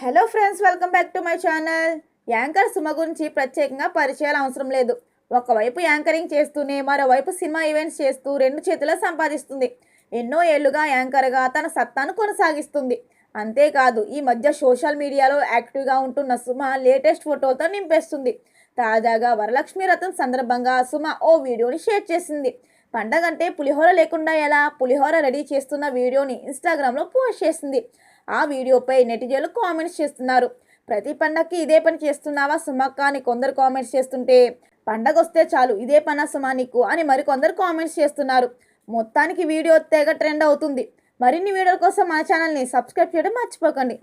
Hello friends welcome back to my channel anchor Suma గురించి ప్రత్యేకంగా పరిచయాలు అవసరం లేదు. ఒకవైపు యాంకరింగ్ చేస్తూనే మరోవైపు సినిమా ఈవెంట్స్ చేస్తూ రెండు చేతుల సంపాదిస్తుంది. ఎన్నో ఏళ్ళుగా యాంకర్గా తన సత్తాను కొనసాగిస్తుంది. అంతేకాదు ఈ మధ్య సోషల్ మీడియాలో యాక్టివ్గా ఉంటున్న సుమ లేటెస్ట్ ఫోటోలతో నింపేస్తుంది. తాజాగా వరలక్ష్మి రథం సందర్భంగా సుమ ఓ వీడియోని షేర్ చేసింది. పండగంటే పులిహోర లేకుండా ఎలా? పులిహోర రెడీ చేస్తున్న వీడియోని ఇన్స్టాగ్రామ్లో పోస్ట్ చేసింది. ఆ వీడియోపై నెటిజన్లు కామెంట్స్ చేస్తున్నారు. ప్రతి పండగకి ఇదే పని చేస్తున్నావా సుమక్క అని కొందరు కామెంట్స్ చేస్తుంటే పండగ వస్తే చాలు ఇదే పనా సుమా నీకు అని మరికొందరు కామెంట్స్ చేస్తున్నారు. మొత్తానికి వీడియో తెగ ట్రెండ్ అవుతుంది. మరిన్ని వీడియోల కోసం మన ఛానల్ని సబ్స్క్రైబ్ చేయడం మర్చిపోకండి.